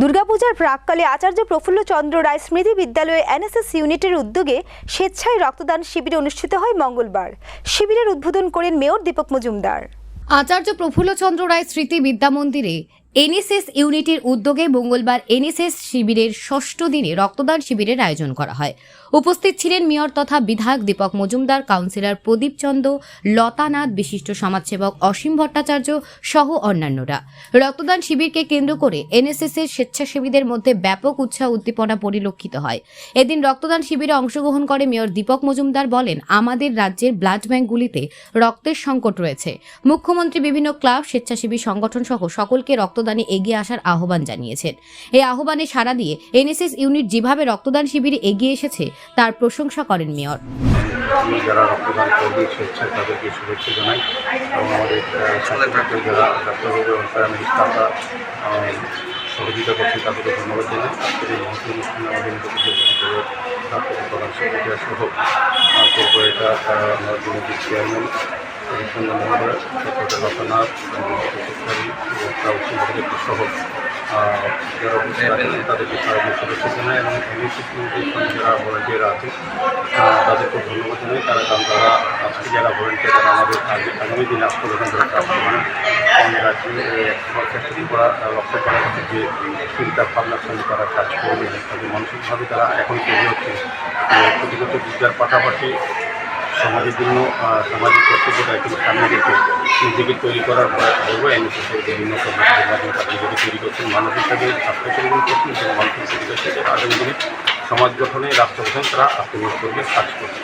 দুর্গাপূজার প্রাককালে আচার্য প্রফুল্ল চন্দ্র রায় স্মৃতি বিদ্যালয়ে এনএসএস ইউনিটের উদ্যোগে স্বেচ্ছায় রক্তদান শিবির অনুষ্ঠিত হয় মঙ্গলবার। শিবিরের উদ্বোধন করেন মেয়র দীপক মজুমদার। আচার্য প্রফুল্ল চন্দ্র রায় স্মৃতি বিদ্যা মন্দিরে এনএসএস ইউনিটের উদ্যোগে মঙ্গলবার এনএসএস শিবিরের ষষ্ঠ দিনে রক্তদান শিবিরের আয়োজন করা হয়। উপস্থিত ছিলেন মেয়র তথা বিধায়ক দীপক মজুমদার, কাউন্সিলর প্রদীপ চন্দ লতানাথ বিশিষ্ট সমাজসেবক অসীম ভট্টাচার্য সহ অন্যান্যরা। রক্তদান শিবিরকে কেন্দ্র করে এনএসএস এর স্বেচ্ছাসেবীদের মধ্যে ব্যাপক উৎসাহ উদ্দীপনা পরিলক্ষিত হয়। এদিন রক্তদান শিবিরে অংশগ্রহণ করে মেয়র দীপক মজুমদার বলেন, আমাদের রাজ্যের ব্লাড ব্যাঙ্কগুলিতে রক্তের সংকট রয়েছে। মুখ্যমন্ত্রী বিভিন্ন ক্লাব, স্বেচ্ছাসেবী সংগঠন সহ সকলকে রক্তদানে এগিয়ে আসার আহ্বান জানিয়েছেন। এই আহ্বানে সাড়া দিয়ে এনএসএস ইউনিট যেভাবে রক্তদান শিবিরে এগিয়ে এসেছে, তার প্রশংসা করেন মেয়র। রক্তদান সহযোগিতা করছেন তাদেরকে ধন্যবাদ জানাই। আজকের এই অনুষ্ঠানে আমাদের প্রধান সহ চেয়ারম্যান মহোদয় ডক্টর লতানাথ কাউন্সিল সহ যারা উপস্থিত আছেন তাদেরকে সবাইকে শুভেচ্ছা জানাই এবং এমএসি যারা ভলান্টিয়ার আছে তাদেরকে ধন্যবাদ জানাই। তারা কারণ তারা আজকে যারা ভলেন্টিয়ার তারা আমাদের আগামী দিনে আসতে ওখান কাজ করবেন আমাদের রাজ্যে ক্ষেত্রে করা লক্ষ্য করা যে চিন্তা ভাবনার সঙ্গে তারা কাজ করবে। তাদের মানসিকভাবে তারা এখন তৈরি হচ্ছে। প্রতিগত বিদ্যার পাশাপাশি সমাজের জন্য সামাজিক কর্তব্যটা দায়িত্ব সামনে রেখে নিজেকে তৈরি করার পর বলব এনএসএসের বিভিন্ন কর্মসূচির মাধ্যমে তারা নিজেকে তৈরি করছেন মানুষ হিসাবে স্বাস্থ্য করছেন, এবং মানুষের ক্ষতি থেকে আগামী দিনে সমাজ গঠনে রাষ্ট্র গঠনে তারা আত্মনিয়োগ করবে, কাজ করবে।